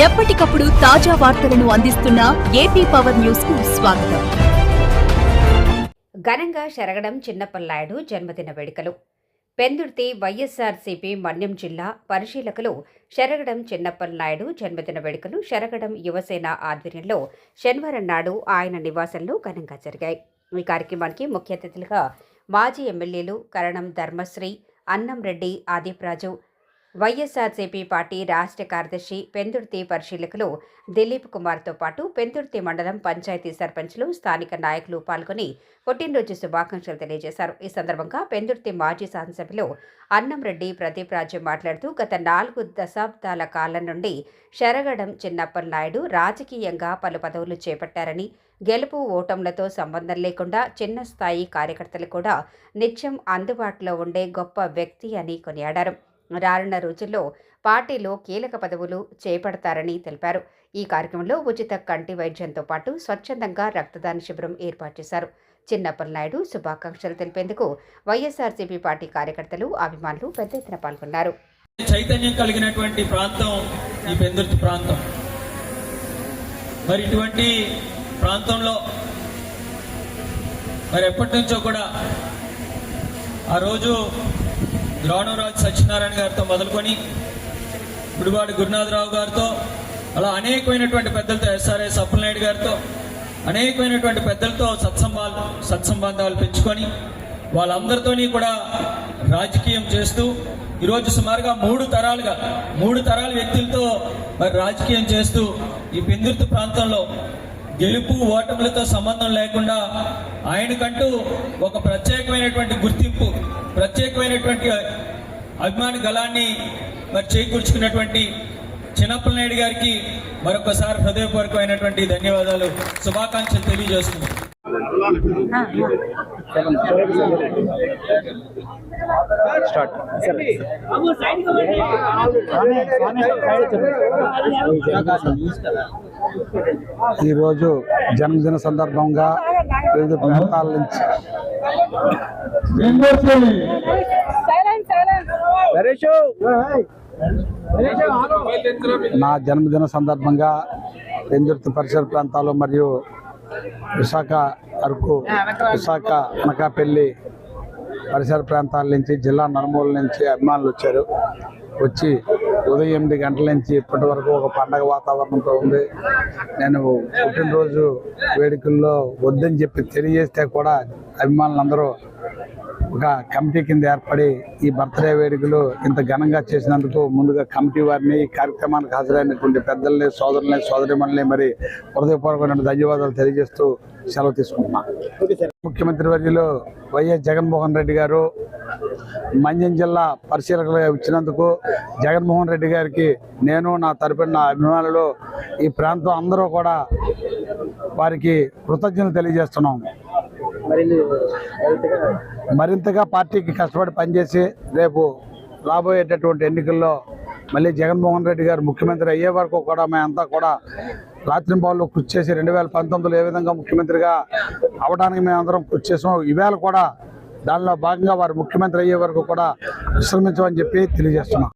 ఎప్పటికప్పుడు తాజా వార్తలను అందిస్తున్న ఏపీ పవర్ న్యూస్కు స్వాగతం. ఘనంగా శరగడం చిన్నపల్లాయుడు జన్మదిన వేడుకలు. పెందుర్తి వైఎస్ఆర్సీపీ మన్యం జిల్లా పరిశీలకులు శరగడం చిన్నప్పలనాయుడు జన్మదిన వేడుకలు శరగడం యువసేన ఆధ్వర్యంలో శనివారం నాడు ఆయన నివాసంలో ఘనంగా జరిగాయి. ఈ కార్యక్రమానికి ముఖ్య అతిథులుగా మాజీ ఎమ్మెల్యేలు కరణం ధర్మశ్రీ అన్నంరెడ్డి ఆదిప్రాజు వైఎస్ఆర్సీపీ పార్టీ రాష్ట్ర కార్యదర్శి పెందుర్తి పరిశీలకులు దిలీప్ కుమార్తో పాటు పెందుర్తి మండలం పంచాయతీ సర్పంచ్లు స్థానిక నాయకులు పాల్గొని పుట్టినరోజు శుభాకాంక్షలు తెలియజేశారు. ఈ సందర్భంగా పెందుర్తి మాజీ శాసనసభ్యులు అన్నంరెడ్డి ప్రదీప్ రాజు మాట్లాడుతూ గత నాలుగు దశాబ్దాల కాలం నుండి శరగడం చిన్నప్పల నాయుడు రాజకీయంగా పలు పదవులు చేపట్టారని గెలుపు ఓటములతో సంబంధం లేకుండా చిన్న స్థాయి కార్యకర్తలు కూడా నిత్యం అందుబాటులో ఉండే గొప్ప వ్యక్తి అని కొనియాడారు. రానున్న రోజుల్లో పార్టీలో కీలక పదవులు చేపడతారని తెలిపారు. ఈ కార్యక్రమంలో ఉచిత కంటి వైద్యంతో పాటు స్వచ్ఛందంగా రక్తదాన శిబిరం ఏర్పాటు చేశారు. చిన్నప్పల్ నాయుడు శుభాకాంక్షలు తెలిపేందుకు వైఎస్ఆర్సీపీ పార్టీ కార్యకర్తలు అభిమానులు పెద్ద ఎత్తున పాల్గొన్నారు. చైతన్యం కలిగినటువంటి ప్రాంతం ఈ పెందుర్తి ప్రాంతం. మరి ఇటువంటి ప్రాంతంలో మరి ఎప్పటి నుంచో కూడా ఆ రోజు ద్రోణంరాజు సత్యనారాయణ గారితో మొదలుకొని గుడివాడి గురునాథరావు గారితో అలా అనేకమైనటువంటి పెద్దలతో ఎస్ఆర్ఎస్ అప్పలనాయుడు గారితో అనేకమైనటువంటి పెద్దలతో సత్సంబాలు సత్సంబంధాలు పెంచుకొని వాళ్ళందరితోని కూడా రాజకీయం చేస్తూ ఈరోజు సుమారుగా మూడు తరాలుగా మూడు తరాల వ్యక్తులతో మరి రాజకీయం చేస్తూ ఈ పెందుర్తి ప్రాంతంలో గెలుపు ఓటములతో సంబంధం లేకుండా ఆయనకంటూ ఒక ప్రత్యేకమైనటువంటి గుర్తింపు ప్రత్యేకమైనటువంటి అభిమాని గలాన్ని మరి చేకూర్చుకున్నటువంటి చిన్నప్పల నాయుడు గారికి మరొకసారి హృదయపూర్వకమైనటువంటి ధన్యవాదాలు శుభాకాంక్షలు తెలియజేస్తున్నాను స్టార్ట్ ఈరోజు జన్మదిన సందర్భంగా వివిధ ప్రాంతాల నుంచి. నా జన్మదిన సందర్భంగా పెందుర్తి పరిసర ప్రాంతాలు మరియు విశాఖ అరకు విశాఖ అనకాపల్లి పరిసర ప్రాంతాల నుంచి జిల్లా నలుమూల నుంచి అభిమానులు వచ్చారు. వచ్చి ఉదయం ఎనిమిది గంటల నుంచి ఇప్పటి వరకు ఒక పండగ వాతావరణంతో ఉంది. నేను పుట్టినరోజు వేడుకల్లో వద్దని చెప్పి తెలియజేస్తే కూడా అభిమానులందరూ ఒక కమిటీ కింద ఏర్పడి ఈ బర్త్డే వేడుకలు ఇంత ఘనంగా చేసినందుకు ముందుగా కమిటీ వారిని ఈ కార్యక్రమానికి హాజరైనటువంటి పెద్దల్ని సోదరుల్ని సోదరిమణుల్ని మరి హృదయపూర్వకమైన ధన్యవాదాలు తెలియజేస్తూ సెలవు తీసుకుంటున్నా ముఖ్యమంత్రి వర్యులు వైఎస్ జగన్మోహన్ రెడ్డి గారు మంజం జిల్లా పరిశీలకులుగా ఇచ్చినందుకు జగన్మోహన్ రెడ్డి గారికి నేను నా తరపున నా అభిమానులు ఈ ప్రాంతం అందరూ కూడా వారికి కృతజ్ఞతలు తెలియజేస్తున్నాం. మరింతగా పార్టీకి కష్టపడి పనిచేసి రేపు రాబోయేటటువంటి ఎన్నికల్లో మళ్ళీ జగన్మోహన్ రెడ్డి గారు ముఖ్యమంత్రి అయ్యే వరకు కూడా మేమంతా కూడా రాత్రి బాల్లో కృషి చేసి రెండు వేల పంతొమ్మిదిలో ఏ విధంగా ముఖ్యమంత్రిగా అవడానికి మేమందరం కృషి చేసాం ఈవేళ కూడా దానిలో భాగంగా వారు ముఖ్యమంత్రి అయ్యే వరకు కూడా విశ్రమించమని చెప్పి తెలియజేస్తున్నాం.